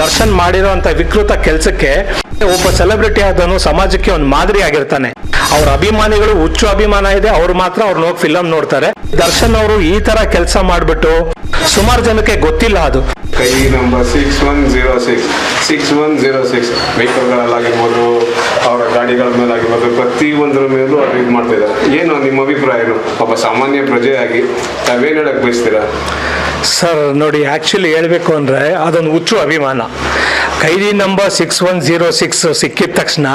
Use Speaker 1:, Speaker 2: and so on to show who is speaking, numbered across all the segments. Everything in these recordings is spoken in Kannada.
Speaker 1: ದರ್ಶನ್ ಮಾಡಿರೋಂಥ ವಿಕೃತ ಕೆಲಸಕ್ಕೆ ಒಬ್ಬ ಸೆಲೆಬ್ರಿಟಿ ಆದನು ಸಮಾಜಕ್ಕೆ ಒಂದು ಮಾದರಿ ಆಗಿರ್ತಾನೆ. ಅವ್ರ ಅಭಿಮಾನಿಗಳು ಹುಚ್ಚು ಅಭಿಮಾನ ಇದೆ, ಅವ್ರು ಮಾತ್ರ ಅವ್ರನ್ನ ಹೋಗಿ ಫಿಲಂ ನೋಡ್ತಾರೆ. ದರ್ಶನ್ ಅವರು ಈ ತರ ಕೆಲಸ ಮಾಡ್ಬಿಟ್ಟು ಸುಮಾರು ಜನಕ್ಕೆ ಗೊತ್ತಿಲ್ಲ ಅದು.
Speaker 2: ಕೈ number six one zero six six one zero six ವೆಹಿಕಲ್ಗಳಲ್ಲಾಗಿರ್ಬೋದು ಗಾಡಿಗಳ ಮೇಲಾಗಿರ್ಬೋದು ಪ್ರತಿಯೊಂದರ ಮೇಲೂ ಅವ್ರು ಇದು ಮಾಡ್ತಾ ಏನು ನಿಮ್ಮ ಅಭಿಪ್ರಾಯ ಏನು ಒಬ್ಬ ಸಾಮಾನ್ಯ ಪ್ರಜೆಯಾಗಿ ತಾವೇನು ಹೇಳಕ್ ಬಯಸ್ತೀರಾ?
Speaker 1: ಸರ್, ನೋಡಿ ಆಕ್ಚುಲಿ ಹೇಳಬೇಕು ಅಂದ್ರೆ ಅದೊಂದು ಹುಚ್ಚು ಅಭಿಮಾನ. ಕೈದಿ number six one zero six ಸಿಕ್ಕಿದ ತಕ್ಷಣ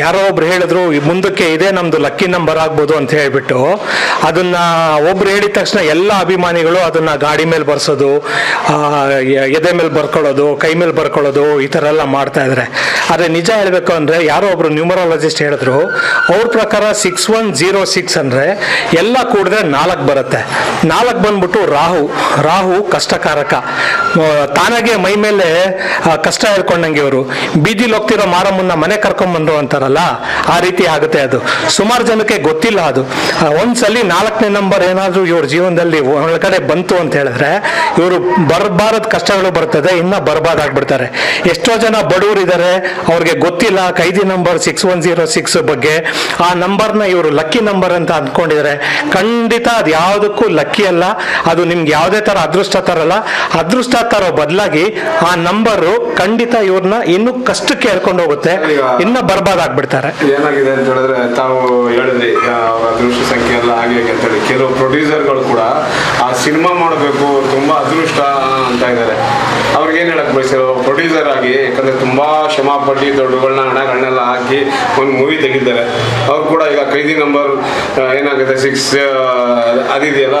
Speaker 1: ಯಾರೋ ಒಬ್ರು ಹೇಳಿದ್ರು ಮುಂದಕ್ಕೆ ಇದೇ ನಮ್ಮದು ಲಕ್ಕಿ ನಂಬರ್ ಆಗ್ಬೋದು ಅಂತ ಹೇಳಿಬಿಟ್ಟು ಅದನ್ನ ಒಬ್ರು ಹೇಳಿದ ತಕ್ಷಣ ಎಲ್ಲ ಅಭಿಮಾನಿಗಳು ಅದನ್ನ ಗಾಡಿ ಮೇಲೆ ಬರ್ಸೋದು ಎದೆ ಮೇಲೆ ಬರ್ಕೊಳ್ಳೋದು, ಕೈ ಮೇಲೆ ಬರ್ಕೊಳ್ಳೋದು ಈ ಥರ ಎಲ್ಲ ಮಾಡ್ತಾ ಇದ್ದಾರೆ ಆದರೆ ನಿಜ ಹೇಳಬೇಕು ಅಂದ್ರೆ ಯಾರೋ ಒಬ್ರು ನ್ಯೂಮರಾಲಜಿಸ್ಟ್ ಹೇಳಿದ್ರು, ಅವ್ರ ಪ್ರಕಾರ ಸಿಕ್ಸ್ ಒನ್ ಜೀರೋ ಸಿಕ್ಸ್ ಅಂದ್ರೆ ಎಲ್ಲ ಕೂಡಿದ್ರೆ ನಾಲ್ಕು ಬರುತ್ತೆ. ನಾಲ್ಕು ಬಂದ್ಬಿಟ್ಟು ರಾಹು. ರಾಹು ಕಷ್ಟಕಾರಕ. ತಾನಾಗೆ ಮೈ ಮೇಲೆ ಕಷ್ಟ ಹೇಳ್ಕೊಂಡಂಗೆ ಇವರು. ಬೀದಿಲಿ ಹೋಗ್ತಿರೋ ಮಾರಮ್ಮನ್ನ ಮನೆ ಕರ್ಕೊಂಡ್ಬಂದ್ರು ಅಂತಾರಲ್ಲ, ಆ ರೀತಿ ಆಗುತ್ತೆ ಅದು. ಸುಮಾರು ಜನಕ್ಕೆ ಗೊತ್ತಿಲ್ಲ ಅದು. ಒಂದ್ಸಲಿ ನಾಲ್ಕನೇ ನಂಬರ್ ಏನಾದರೂ ಇವ್ರ ಜೀವನದಲ್ಲಿ ಒಳಗಡೆ ಬಂತು ಅಂತ ಹೇಳಿದ್ರೆ, ಇವರು ಬರಬಾರದ್ ಕಷ್ಟಗಳು ಬರ್ತದೆ, ಇನ್ನ ಬರಬಾರ್ದಾಗ್ಬಿಡ್ತಾರೆ ಎಷ್ಟೋ ಜನ ಬಡವರು ಇದ್ದಾರೆ ಅವ್ರಿಗೆ ಗೊತ್ತಿಲ್ಲ ಕೈದಿ number six one zero six ಬಗ್ಗೆ. ಆ ನಂಬರ್ನ ಇವರು ಲಕ್ಕಿ ನಂಬರ್ ಅಂತ ಅಂದ್ಕೊಂಡಿದ್ದಾರೆ ಖಂಡಿತ ಅದು ಯಾವುದಕ್ಕೂ ಲಕ್ಕಿ ಅಲ್ಲ. ಅದು ನಿಮ್ಗೆ ಯಾವುದೇ ತರ ಅದೃಷ್ಟ ತರಲ್ಲ. ಅದೃಷ್ಟ ತರೋ ಬದಲಾಗಿ ಆ ನಂಬರು ಖಂಡಿತ ಇವ್ರನ್ನ ಇನ್ನೂ ಕಷ್ಟಕ್ಕೆ ಹೇಳ್ಕೊಂಡು ಹೋಗುತ್ತೆ. ಇನ್ನ ಬರ್ಬಾದಾಗ್ಬಿಡ್ತಾರೆ.
Speaker 2: ಏನಾಗಿದೆ ಅಂತ ಹೇಳಿದ್ರೆ ತಾವು ಹೇಳಿದ್ರಿ ಅದೃಷ್ಟ ಸಂಖ್ಯೆ ಎಲ್ಲ ಹಾಗೆ ಅಂತ ಹೇಳಿ. ಕೆಲವು ಪ್ರೊಡ್ಯೂಸರ್ಗಳು ಕೂಡ ಆ ಸಿನಿಮಾ ಮಾಡಬೇಕು ತುಂಬಾ ಅದೃಷ್ಟ ಅಂತ ಇದ್ದಾರೆ. ಅವ್ರಿಗೆ ಏನ್ ಹೇಳಕ್ ಬಯಸಿರೋ ಪ್ರೊಡ್ಯೂಸರ್ ಆಗಿ, ಯಾಕಂದ್ರೆ ತುಂಬಾ ಶ್ರಮ ಪಟ್ಟಿ ದೊಡ್ಡಗಳನ್ನ ಹಣಗಳನ್ನೆಲ್ಲ ಹಾಕಿ ಒಂದು ಮೂವಿ ತೆಗಿದ್ದಾರೆ ಅವ್ರು ಕೂಡ ಈಗ ಕೈದಿ ನಂಬರ್ ಏನಾಗುತ್ತೆ ಸಿಕ್ಸ್ ಅದಿದೆಯಲ್ಲ?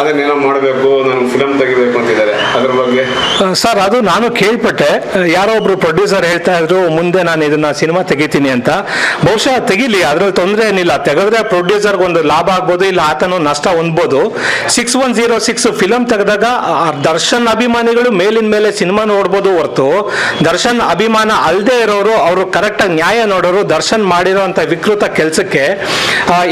Speaker 2: ಅದನ್ನೇನೋ ಮಾಡಬೇಕು, ನಾನು ಫಿಲಮ್ ತೆಗಿಬೇಕು ಅಂತಿದ್ದಾರೆ. ಅದ್ರ ಬಗ್ಗೆ?
Speaker 1: ಸರ್, ಅದು ನಾನು ಕೇಳ್ಪಟ್ಟೆ. ಯಾರೋ ಒಬ್ರು ಪ್ರೊಡ್ಯೂಸರ್ ಹೇಳ್ತಾ ಇದ್ರು, ಮುಂದೆ ನಾನು ಇದನ್ನ ಸಿನಿಮಾ ತೆಗಿತೀನಿ ಅಂತ. ಬಹುಶಃ ತೆಗಿಲಿ, ಅದ್ರಲ್ಲಿ ತೊಂದರೆ ಏನಿಲ್ಲ. ತೆಗೆದ್ರೆ ಪ್ರೊಡ್ಯೂಸರ್ಗೆ ಒಂದು ಲಾಭ ಆಗ್ಬೋದು, ಇಲ್ಲ ಆತನು ನಷ್ಟ ಹೊಂದ್ಬೋದು. Six one zero six film ತೆಗೆದಾಗ ದರ್ಶನ್ ಅಭಿಮಾನಿಗಳು ಮೇಲಿನ ಮೇಲೆ ಸಿನಿಮಾ ನೋಡ್ಬೋದು ಹೊರತು. ದರ್ಶನ್ ಅಭಿಮಾನ ಅಲ್ಲದೆ ಇರೋರು, ಅವರು ಕರೆಕ್ಟಾಗಿ ನ್ಯಾಯ ನೋಡೋರು ದರ್ಶನ್ ಮಾಡಿರೋಂಥ ವಿಕೃತ ಕೆಲಸಕ್ಕೆ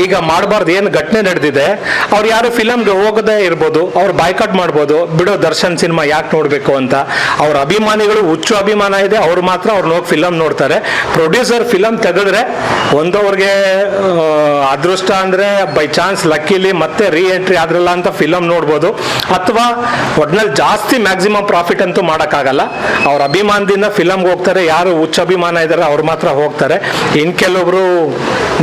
Speaker 1: ಈಗ ಮಾಡಬಾರ್ದು, ಏನು ಘಟನೆ ನಡೆದಿದೆ. ಅವ್ರು ಯಾರು ಫಿಲಮ್ಗೆ ಹೋಗದೇ ಇರ್ಬೋದು, ಅವ್ರು ಬಾಯ್ಕಾಟ್ ಮಾಡ್ಬೋದು, ಬಿಡೋ ದರ್ಶನ್ ಸಿನಿಮಾ ಯಾಕೆ ನೋಡಬೇಕು ಅಂತ. ಅವ್ರ ಅಭಿಮಾನಿಗಳು ಹುಚ್ಚು ಅಭಿಮಾನ ಇದೆ, ಅವ್ರು ಮಾತ್ರ ಅವ್ರು ಹೋಗಿ ಫಿಲಮ್ ನೋಡ್ತಾರೆ. ಪ್ರೊಡ್ಯೂಸರ್ ಫಿಲಮ್ ತೆಗೆದ್ರೆ ಒಂದವ್ರಿಗೆ ಅದೃಷ್ಟ ಅಂದರೆ ಬೈ ಚಾನ್ಸ್ ಲಕ್ಕಿಲಿ ಮತ್ತೆ ರೀ ಎಂಟ್ರಿ ಆದ್ರಲ್ಲ ಅಂತ ಫಿಲಮ್ ನೋಡ್ಬೋದು. ಅಥವಾ ಒಟ್ನಲ್ಲಿ ಜಾಸ್ತಿ ಮ್ಯಾಕ್ಸಿಮಮ್ ಪ್ರಾಫಿಟ್ ಅಂತೂ ಮಾಡೋಕ್ಕಾಗಲ್ಲ. ಅವ್ರ ಅಭಿಮಾನದಿಂದ ಫಿಲಮ್ಗೆ ಹೋಗ್ತಾರೆ, ಯಾರು ಹುಚ್ಚ ಅಭಿಮಾನ ಇದ್ದಾರೆ ಅವ್ರು ಮಾತ್ರ ಹೋಗ್ತಾರೆ. ಇನ್ ಕೆಲವೊಬ್ರು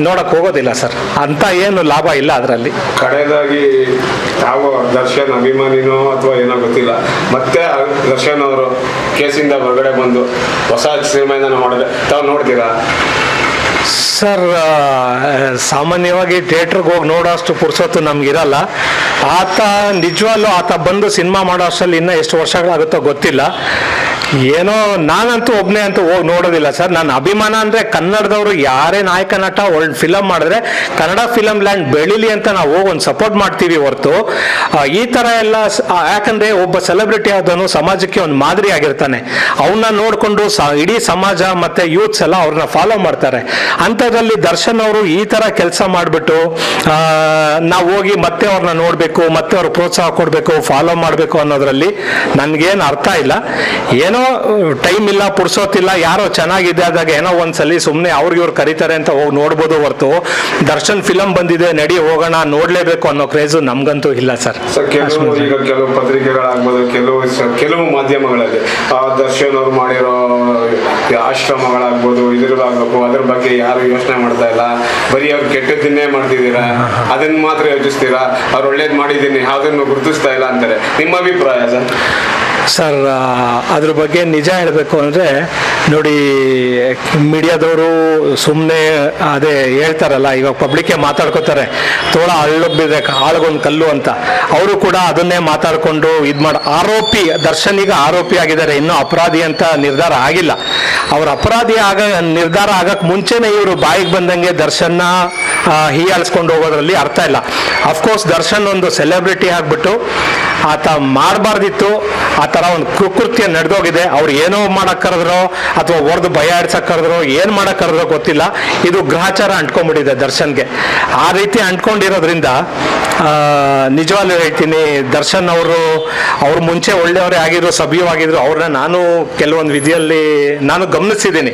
Speaker 1: ನೋಡಕ್ ಹೋಗೋದಿಲ್ಲ ಸರ್. ಅಂತ ಏನು ಲಾಭ ಇಲ್ಲ ಅದರಲ್ಲಿ.
Speaker 2: ಕಡೆಯದಾಗಿ ಯಾವ ದರ್ಶನ್ ಅಭಿಮಾನಿನೋ ಅಥವಾ ಏನೋ ಗೊತ್ತಿಲ್ಲ. ಮತ್ತೆ ದರ್ಶನ್ ಅವರು ಕೇಸಿಂದ ಹೊರಗಡೆ ಬಂದು ಹೊಸ ಸಿನಿಮಾಯಿಂದ ಮಾಡಿದ್ರೆ, ತಾವು ನೋಡ್ತೀರಾ?
Speaker 1: ಸರ್ ಸಾಮಾನ್ಯವಾಗಿ ಥಿಯೇಟ್ರಿಗೆ ಹೋಗಿ ನೋಡೋಷ್ಟು ಪುರ್ಸೊತ್ತು ನಮಗಿರಲ್ಲ. ಆತ ನಿಜವಾಗ್ಲೂ ಆತ ಬಂದು ಸಿನಿಮಾ ಮಾಡೋ ಅಷ್ಟರಲ್ಲಿ ಇನ್ನೂ ಎಷ್ಟು ವರ್ಷಗಳಾಗುತ್ತೋ ಗೊತ್ತಿಲ್ಲ. ಏನೋ ನಾನಂತೂ ಒಬ್ಬನೇ ಅಂತೂ ಹೋಗಿ ನೋಡೋದಿಲ್ಲ ಸರ್. ನನ್ನ ಅಭಿಮಾನ ಅಂದರೆ ಕನ್ನಡದವರು ಯಾರೇ ನಾಯಕ ನಟ ಒಳ್ಳೆ ಫಿಲಮ್ ಮಾಡಿದ್ರೆ ಕನ್ನಡ ಫಿಲಮ್ ಲ್ಯಾಂಡ್ ಬೆಳಿಲಿ ಅಂತ ನಾವು ಹೋಗಿ ಒಂದು ಸಪೋರ್ಟ್ ಮಾಡ್ತೀವಿ ಹೊರತು. ಈ ಥರ ಎಲ್ಲ ಯಾಕಂದರೆ ಒಬ್ಬ ಸೆಲೆಬ್ರಿಟಿ ಆದವನು ಸಮಾಜಕ್ಕೆ ಒಂದು ಮಾದರಿ ಆಗಿರ್ತಾನೆ. ಅವನ್ನ ನೋಡಿಕೊಂಡು ಇಡೀ ಸಮಾಜ ಮತ್ತು ಯೂತ್ಸ್ ಎಲ್ಲ ಅವ್ರನ್ನ ಫಾಲೋ ಮಾಡ್ತಾರೆ. ಅಂಥದ್ರಲ್ಲಿ ದರ್ಶನ್ ಅವರು ಈ ತರ ಕೆಲಸ ಮಾಡಿಬಿಟ್ಟು ನಾವು ಹೋಗಿ ಮತ್ತೆ ಅವ್ರನ್ನ ನೋಡಬೇಕು ಮತ್ತೆ ಅವ್ರ ಪ್ರೋತ್ಸಾಹ ಕೊಡಬೇಕು ಫಾಲೋ ಮಾಡಬೇಕು ಅನ್ನೋದ್ರಲ್ಲಿ ನನಗೇನು ಅರ್ಥ ಇಲ್ಲ. ಏನೋ ಟೈಮ್ ಇಲ್ಲ ಪುರ್ಸೋತಿಲ್ಲ ಯಾರೋ ಚೆನ್ನಾಗಿದೆ ಆದಾಗ ಏನೋ ಒಂದ್ಸಲಿ ಸುಮ್ಮನೆ ಅವ್ರಿಗೆ ಇವ್ರು ಕರೀತಾರೆ ಅಂತ ಹೋಗಿ ನೋಡ್ಬೋದು ಹೊರತು ದರ್ಶನ್ ಫಿಲಮ್ ಬಂದಿದೆ ನಡಿ ಹೋಗೋಣ ನೋಡ್ಲೇಬೇಕು ಅನ್ನೋ ಕ್ರೇಜು ನಮ್ಗಂತೂ ಇಲ್ಲ ಸರ್.
Speaker 2: ಕೆಲವು ಈಗ ಕೆಲವು ಪತ್ರಿಕೆಗಳಾಗ್ಬೋದು ಕೆಲವು ಕೆಲವು ಮಾಧ್ಯಮಗಳಲ್ಲಿ ಆ ದರ್ಶನ್ ಅವ್ರು ಮಾಡಿರೋ ಆಶ್ರಮಗಳಾಗ್ಬೋದು ಇದ್ರಲ್ಲಾಗಬೇಕು ಅದ್ರ ಬಗ್ಗೆ ಯಾರು ಯೋಚನೆ ಮಾಡ್ತಾ ಇಲ್ಲ? ಬರೀ ಅವ್ರು ಕೆಟ್ಟದ್ದನ್ನೇ ಮಾಡ್ತಿದ್ದೀರಾ? ಅದನ್ನ ಮಾತ್ರ ಯೋಚಿಸ್ತೀರಾ? ಅವ್ರು ಒಳ್ಳೇದ್ ಮಾಡಿದ್ದೀನಿ ಅದನ್ನು ಗುರುತಿಸ್ತಾ ಇಲ್ಲ ಅಂತಾರೆ. ನಿಮ್ಮ ಅಭಿಪ್ರಾಯ ಸರ್?
Speaker 1: ಸರ್ ಅದ್ರ ಬಗ್ಗೆ ನಿಜ ಹೇಳಬೇಕು ಅಂದರೆ, ನೋಡಿ, ಮೀಡಿಯಾದವರು ಸುಮ್ಮನೆ ಅದೇ ಹೇಳ್ತಾರಲ್ಲ, ಇವಾಗ ಪಬ್ಲಿಕ್ಕೆ ಮಾತಾಡ್ಕೋತಾರೆ. ತೋಳ ಅಳ್ಳೊಬ್ಬಿದೆ ಆಳ್ಗೊಂದು ಕಲ್ಲು ಅಂತ. ಅವರು ಕೂಡ ಅದನ್ನೇ ಮಾತಾಡ್ಕೊಂಡು ಇದು ಮಾಡಿ, ಆರೋಪಿ ದರ್ಶನ್ ಈಗ ಆರೋಪಿ ಆಗಿದ್ದಾರೆ. ಇನ್ನೂ ಅಪರಾಧಿ ಅಂತ ನಿರ್ಧಾರ ಆಗಿಲ್ಲ. ಅವ್ರ ಅಪರಾಧಿ ಆಗ, ನಿರ್ಧಾರ ಆಗಕ್ಕೆ ಮುಂಚೆನೇ ಇವರು ಬಾಯಿಗೆ ಬಂದಂಗೆ ದರ್ಶನ್ನ ಹೀಯಾಳಿಸ್ಕೊಂಡು ಹೋಗೋದ್ರಲ್ಲಿ ಅರ್ಥ ಇಲ್ಲ. ಅಫ್ಕೋರ್ಸ್ ದರ್ಶನ್ ಒಂದು ಸೆಲೆಬ್ರಿಟಿ ಆಗ್ಬಿಟ್ಟು ಆತ ಮಾಡಬಾರ್ದಿತ್ತು. ಥರ ಒಂದು ಕುಕೃತ್ಯ ನಡೆದೋಗಿದೆ. ಅವ್ರು ಏನೋ ಮಾಡಕ್ ಕರೆದ್ರೋ ಅಥವಾ ಹೊಡೆದು ಭಯ ಆಡ್ಸಕ್ ಕರೆದ್ರೋ ಏನು ಮಾಡಕ್ ಕರೆದ್ರೋ ಗೊತ್ತಿಲ್ಲ. ಇದು ಗ್ರಹಚಾರ ಅಂಟ್ಕೊಂಡ್ಬಿಟ್ಟಿದೆ ದರ್ಶನ್ಗೆ. ಆ ರೀತಿ ಅಂಟ್ಕೊಂಡಿರೋದ್ರಿಂದ ನಿಜವಾಗ್ಲೂ ಹೇಳ್ತೀನಿ, ದರ್ಶನ್ ಅವರು, ಅವ್ರು ಮುಂಚೆ ಒಳ್ಳೆಯವರೇ ಆಗಿದ್ರು, ಸಭ್ಯವಾಗಿದ್ರು, ಅವ್ರನ್ನ ನಾನು ಕೆಲವೊಂದು ವಿಧಿಯಲ್ಲಿ ನಾನು ಗಮನಿಸಿದ್ದೀನಿ.